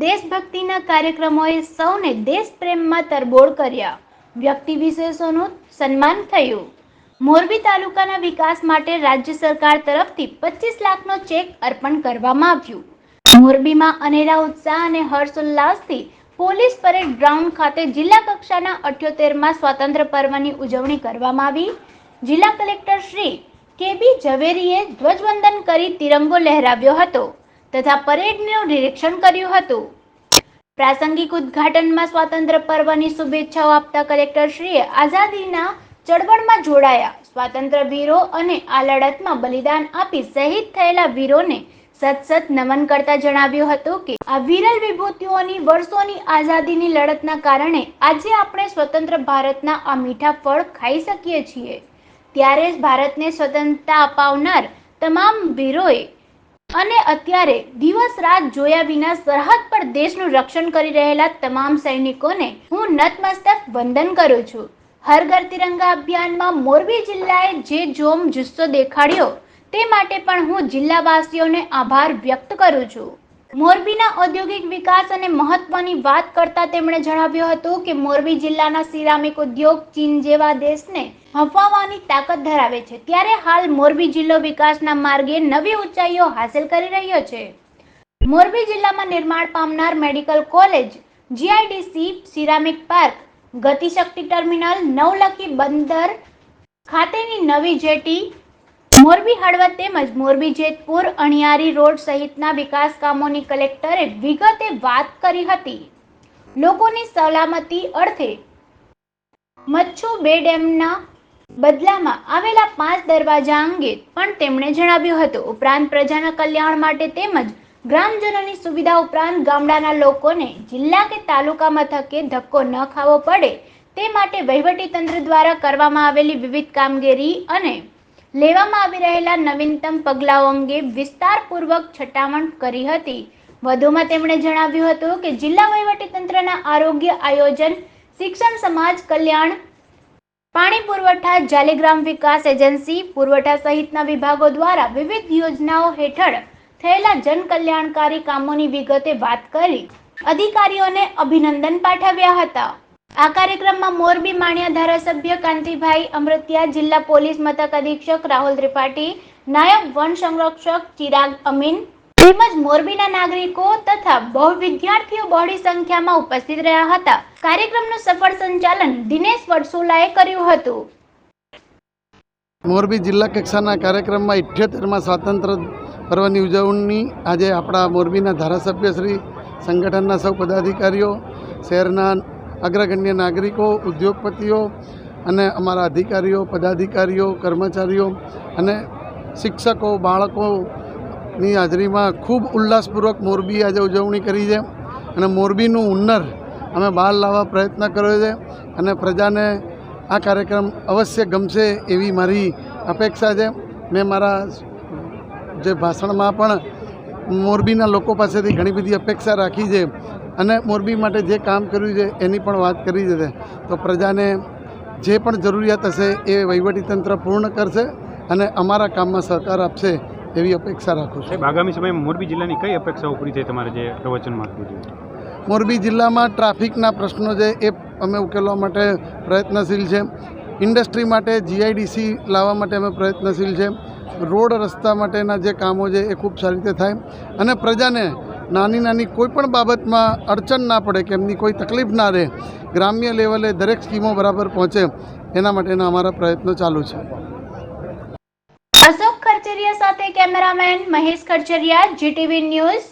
દેશભક્તિના કાર્યક્રમોએ સૌને દેશપ્રેમમાં તરબોળ કર્યા. વ્યક્તિ વિશેષોનું સન્માન થયું. મોરબી તાલુકાના વિકાસ માટે રાજ્ય સરકાર તરફથી પચીસ લાખનો ચેક અર્પણ કરવામાં આવ્યું. મોરબીમાં અનેરા ઉત્સાહ અને હર્ષોલ્લાસથી પોલીસ પરેડ ગ્રાઉન્ડ ખાતે જિલ્લા કક્ષાના અઠ્યોતેરમાં સ્વાતંત્ર્ય પર્વની ઉજવણી કરવામાં આવી. જિલ્લા કલેક્ટર શ્રી કે બી ઝવેરીએ ધ્વજવંદન કરી તિરંગો લહેરાવ્યો હતો. તથા પરેડનું નિરીક્ષણ કર્યું હતું. પ્રાસંગિક ઉદ્ઘાટનમાં સ્વાતંત્ર્ય પર્વની શુભેચ્છાઓ આપતા કલેક્ટરશ્રીએ આઝાદીના ચળવળમાં જોડાયા. સ્વાતંત્ર્ય વીરો અને આ લડતમાં બલિદાન આપી શહીદ થયેલા વીરોને સત સત નમન કરતા જણાવ્યું હતું કે, આ વિરલ વિભૂતિઓની વર્ષોની આઝાદીની લડતના કારણે આજે આપણે સ્વતંત્ર ભારતના આ મીઠા ફળ ખાઈ શકીએ છીએ. ત્યારે જ ભારતને સ્વતંત્રતા અપાવનાર તમામ વીરોએ અને અત્યારે દિવસ રાત જોયા વિના સરહદ પર દેશનું રક્ષણ કરી રહેલા તમામ સૈનિકોને હું નતમસ્તક વંદન કરું છું. હર ઘર તિરંગા અભિયાનમાં મોરબી જિલ્લાએ જે જોમ જુસ્સો દેખાડ્યો, તે માટે પણ હું જિલ્લાવાસીઓને આભાર વ્યક્ત કરું છું. મોરબીના ઔદ્યોગિક વિકાસ અને મહત્વની વાત કરતા તેમણે જણાવ્યું હતું કે મોરબી જિલ્લાના સિરામિક ઉદ્યોગ ચીન જેવા દેશને હંફાવવાની તાકાત ધરાવે છે. ત્યારે હાલ મોરબી જિલ્લો વિકાસના માર્ગે નવી ઊંચાઈઓ હાંસલ કરી રહ્યો છે. મોરબી જિલ્લામાં નિર્માણ પામનાર medical college, GIDC, ceramic park, Gatishakti terminal, Navlakhi બંદર ખાતેની નવી જેટી મોરબી હળવદ તેમજ મોરબી જેતપુર અણિયારી રોડ સહિતના વિકાસ કામોની કલેક્ટરે વિગતે વાત કરી હતી. લોકોની સલામતી અર્થે મચ્છુ બે ડેમના બદલામાં આવેલા પાંચ દરવાજા અંગે પણ તેમણે જણાવ્યું હતું. ઉપરાંત પ્રજાના કલ્યાણ માટે તેમજ ગ્રામજનોની સુવિધા ઉપરાંત ગામડાના લોકોને જિલ્લા કે તાલુકા મથકે ધક્કો ન ખાવો પડે તે માટે વહીવટીતંત્ર દ્વારા કરવામાં આવેલી વિવિધ કામગીરી અને લેવામાં આવી રહેલા નવીનતમ પગલાઓ અંગે વિસ્તારપૂર્વક છટામણ કરી હતી. વધુમાં તેમણે જણાવ્યું હતું કે જિલ્લા વહીવટીતંત્રના આરોગ્ય આયોજન, શિક્ષણ, સમાજ કલ્યાણ, પાણી પુરવઠા, જાલીગ્રામ વિકાસ એજન્સી, પુરવઠા સહિતના વિભાગો દ્વારા વિવિધ યોજનાઓ હેઠળ થયેલા જનકલ્યાણકારી કામોની વિગતે વાત કરી. અધિકારીઓને અભિનંદન પાઠવ્યા હતા. આ કાર્યક્રમમાં મોરબી માણિયા ધારાસભ્ય કાંતિભાઈ અમૃતિયા, જિલ્લા પોલીસ મથક અધિક્ષક રાહુલ ત્રિપાઠી, નાયબ વન સંરક્ષક ચિરાગ અમીન તેમજ મોરબીના નાગરિકો તથા બહુ વિદ્યાર્થીઓ બહોળી સંખ્યામાં ઉપસ્થિત રહ્યા હતા. કાર્યક્રમનું સફળ સંચાલન દિનેશ વડસુલાએ કર્યું હતું. મોરબી જિલ્લા કક્ષાના કાર્યક્રમમાં ઇઠ્યોતેરમાં સ્વાતંત્ર પર્વની ઉજવણી આજે આપણા મોરબીના ધારાસભ્ય શ્રી સંગઠનના સૌ પદાધિકારીઓ, શહેરના અગ્રગણ્ય નાગરિકો, ઉદ્યોગપતિઓ અને અમારા અધિકારીઓ, પદાધિકારીઓ, કર્મચારીઓ અને શિક્ષકો, બાળકોની હાજરીમાં ખૂબ ઉલ્લાસપૂર્વક મોરબી આજે ઉજવણી કરી છે અને મોરબીનું હુન્નર અમે બહાર લાવવા પ્રયત્ન કર્યો છે અને પ્રજાને આ કાર્યક્રમ અવશ્ય ગમશે એવી મારી અપેક્ષા છે. મેં મારા જે ભાષણમાં પણ મોરબીના લોકો પાસેથી ઘણી બધી અપેક્ષા રાખી છે. અને મોરબી માટે જે કામ કર્યું છે એની પણ વાત કરી છે. તો પ્રજાને જે પણ જરૂરિયાત હશે એ વહીવટીતંત્ર પૂર્ણ કરશે અને અમારા કામમાં સહકાર આપશે એવી અપેક્ષા રાખું છું. આગામી સમયે મોરબી જિલ્લાની કઈ અપેક્ષાઓ પૂરી થઈ તમારે જે પ્રવચનમાં આપ્યું છે મોરબી જિલ્લામાં ટ્રાફિકના પ્રશ્નો છે એ અમે ઉકેલવા માટે પ્રયત્નશીલ છે. ઇન્ડસ્ટ્રી માટે જીઆઈડીસી લાવવા માટે અમે પ્રયત્નશીલ છે. રોડ રસ્તા માટેના જે કામો છે એ ખૂબ સારી રીતે થાય. અને પ્રજાને નાની નાની કોઈ પણ બાબતમાં અડચણ ના પડે કે એમની કોઈ તકલીફ ના રહે, ગ્રામ્ય લેવલે દરેક સ્કીમો બરાબર પહોંચે, એના માટેના અમારા પ્રયત્નો ચાલુ છે. અશોક ખરચરિયા સાથે cameraman Mahesh Kharchariya, GTV news